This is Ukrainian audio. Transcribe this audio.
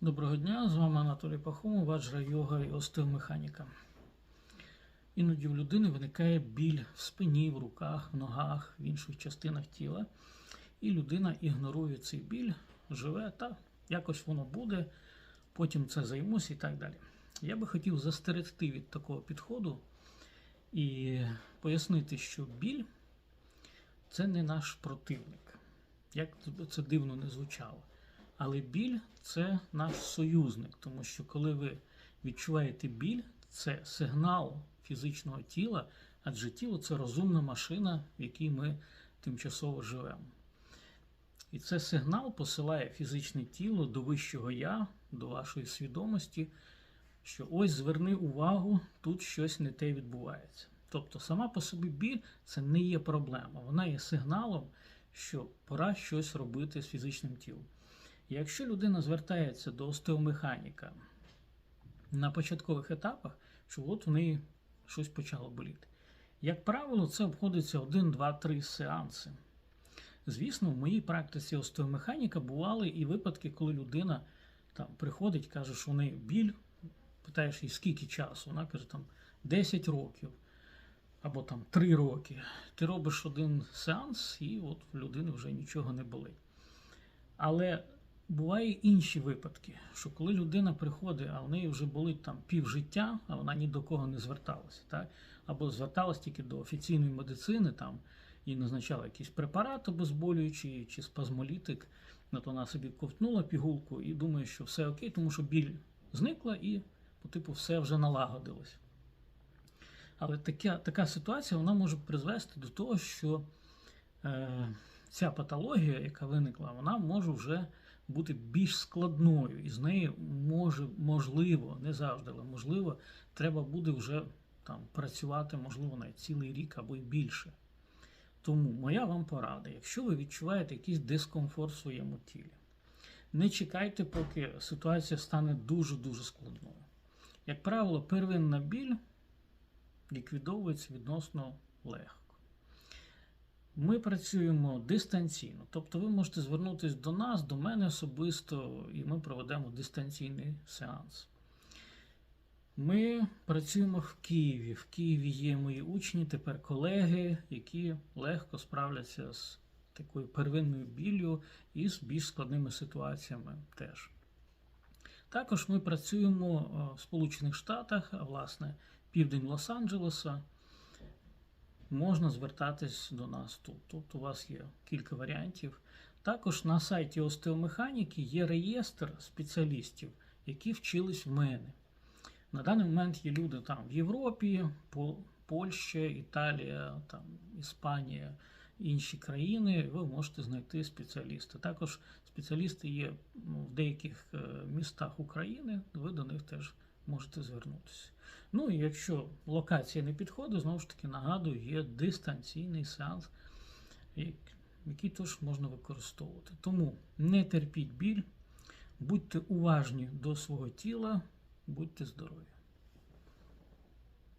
Доброго дня, з вами Анатолій Пахомов, ваджра йога і остеомеханіка. Іноді в людини виникає біль в спині, в руках, в ногах, в інших частинах тіла. І людина ігнорує цей біль, живе та якось воно буде, потім це займусь і так далі. Я би хотів застерегти від такого підходу і пояснити, що біль це не наш противник. Як це дивно не звучало. Але біль це наш союзник, тому що коли ви відчуваєте біль, це сигнал фізичного тіла, адже тіло це розумна машина, в якій ми тимчасово живемо. І це сигнал посилає фізичне тіло до вищого я, до вашої свідомості, що ось зверни увагу, тут щось не те відбувається. Тобто сама по собі біль це не є проблема, вона є сигналом, що пора щось робити з фізичним тілом. Якщо людина звертається до остеомеханіка на початкових етапах, що от в неї щось почало боліти. Як правило, це обходиться 1, 2, 3 сеанси. Звісно, в моїй практиці остеомеханіка бували і випадки, коли людина там приходить, каже, що в неї біль, питаєш їй, скільки часу, вона каже, там 10 років або там 3 роки. Ти робиш один сеанс, і от в людини вже нічого не болить. Але буває інші випадки, що коли людина приходить, а в неї вже болить там пів життя, а вона ні до кого не зверталася, так? або зверталась тільки до офіційної медицини, там їй назначали якісь препарати обезболюючі чи спазмолітик, от вона собі ковтнула пігулку і думає, що все окей, тому що біль зникла і, по типу, все вже налагодилось. Але така, така ситуація вона може призвести до того, що е, ця патологія, яка виникла, вона може вже бути більш складною, і з нею може, можливо, не завжди, але можливо, треба буде вже там працювати, можливо, навіть цілий рік або й більше. Тому моя вам порада, якщо ви відчуваєте якийсь дискомфорт в своєму тілі, не чекайте, поки ситуація стане дуже-дуже складною. Як правило, первинна біль ліквідовується відносно легко. Ми працюємо дистанційно, тобто ви можете звернутися до нас, до мене особисто, і ми проведемо дистанційний сеанс. Ми працюємо в Києві. В Києві є мої учні, тепер колеги, які легко справляться з такою первинною біллю і з більш складними ситуаціями теж. Також ми працюємо в Сполучених Штатах, а власне, південь Лос-Анджелеса. Можна звертатись до нас тут. Тут у вас є кілька варіантів. Також на сайті остеомеханіки є реєстр спеціалістів, які вчились в мене. На даний момент є люди там в Європі, Польща, Італія, там, Іспанія, інші країни. Ви можете знайти спеціаліста. Також спеціалісти є ну, в деяких е, містах України, ви до них теж можете звернутися. Ну і якщо локація не підходить, знову ж таки нагадую, є дистанційний сеанс, який теж можна використовувати. Тому не терпіть біль, будьте уважні до свого тіла, будьте здорові.